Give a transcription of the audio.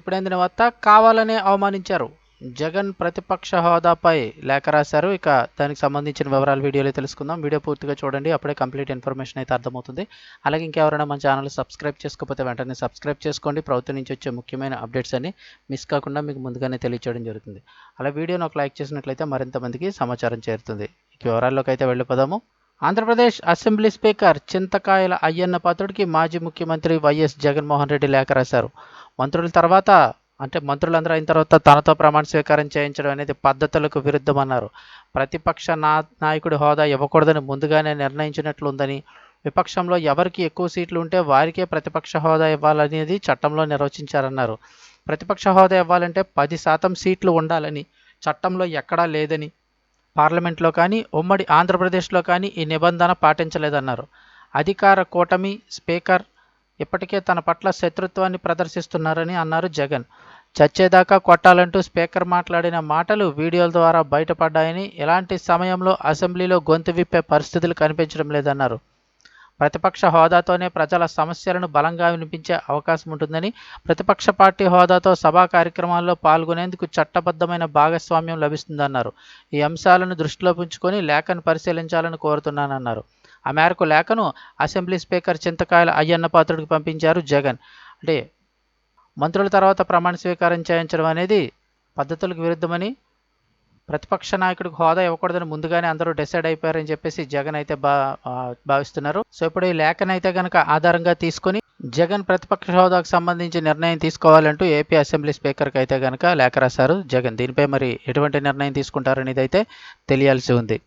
ఇప్పుడైన వార్త కావాలనే అవమానించారు. జగన్ ప్రతిపక్ష హోదాపై లేఖ రాశారు. ఇక దానికి సంబంధించిన వివరాలు వీడియోలో తెలుసుకుందాం. వీడియో పూర్తిగా చూడండి. అప్పుడే కంప్లీట్ ఇన్ఫర్మేషన్ అయితే అర్థమవుతుంది. అలాగే ఇంకెవరైనా మన ఛానల్ సబ్స్క్రైబ్ చేసుకోకపోతే వెంటనే సబ్స్క్రైబ్ చేసుకోండి. ప్రభుత్వం నుంచి వచ్చే ముఖ్యమైన అప్డేట్స్ అన్ని మిస్ కాకుండా మీకు ముందుగానే తెలియచేయడం జరుగుతుంది. అలా వీడియోను ఒక లైక్ చేసినట్లయితే మరింత మందికి సమాచారం చేరుతుంది. ఇక వివరాల్లోకి అయితే వెళ్ళిపోదాము. ఆంధ్రప్రదేశ్ అసెంబ్లీ స్పీకర్ చింతకాయల అయ్యన్న పాత్రుడికి మాజీ ముఖ్యమంత్రి వైఎస్ జగన్మోహన్ రెడ్డి లేఖ రాశారు. మంత్రుల తర్వాత అంటే మంత్రులందరూ అయిన తర్వాత తనతో ప్రమాణ స్వీకారం చేయించడం అనేది పద్ధతులకు విరుద్ధమన్నారు. ప్రతిపక్ష నా నాయకుడి హోదా ఇవ్వకూడదని ముందుగానే నిర్ణయించినట్లుందని విపక్షంలో ఎవరికి ఎక్కువ సీట్లు ఉంటే వారికే ప్రతిపక్ష హోదా ఇవ్వాలనేది చట్టంలో నిర్వచించారన్నారు. ప్రతిపక్ష హోదా ఇవ్వాలంటే పది శాతం సీట్లు ఉండాలని చట్టంలో ఎక్కడా లేదని పార్లమెంట్లో కానీ ఉమ్మడి ఆంధ్రప్రదేశ్లో కానీ ఈ నిబంధన పాటించలేదన్నారు. అధికార కూటమి స్పీకర్ ఇప్పటికే తన పట్ల శత్రుత్వాన్ని ప్రదర్శిస్తున్నారని అన్నారు జగన్. చచ్చేదాకా కొట్టాలంటూ స్పీకర్ మాట్లాడిన మాటలు వీడియోల ద్వారా బయటపడ్డాయని ఇలాంటి సమయంలో అసెంబ్లీలో గొంతు విప్పే పరిస్థితులు కనిపించడం లేదన్నారు. ప్రతిపక్ష హోదాతోనే ప్రజల సమస్యలను బలంగా వినిపించే అవకాశం ఉంటుందని ప్రతిపక్ష పార్టీ హోదాతో సభా కార్యక్రమాల్లో పాల్గొనేందుకు చట్టబద్ధమైన భాగస్వామ్యం లభిస్తుందన్నారు. ఈ అంశాలను దృష్టిలో ఉంచుకొని లేఖను పరిశీలించాలని కోరుతున్నానన్నారు. ఆ మేరకు లేఖను అసెంబ్లీ స్పీకర్ చింతకాయల అయ్యన్న పాత్రుడికి పంపించారు జగన్. అంటే మంత్రుల తర్వాత ప్రమాణ స్వీకారం చేయించడం అనేది పద్ధతులకు విరుద్ధమని ప్రతిపక్ష నాయకుడికి హోదా ఇవ్వకూడదని ముందుగానే అందరూ డిసైడ్ అయిపోయారని చెప్పేసి జగన్ అయితే బా భావిస్తున్నారు. సో ఇప్పుడు ఈ లేఖనైతే కనుక ఆధారంగా తీసుకొని జగన్ ప్రతిపక్ష హోదాకు సంబంధించి నిర్ణయం తీసుకోవాలంటూ ఏపీ అసెంబ్లీ స్పీకర్కి అయితే కనుక లేఖ రాశారు జగన్. దీనిపై మరి ఎటువంటి నిర్ణయం తీసుకుంటారనేది అయితే తెలియాల్సి ఉంది.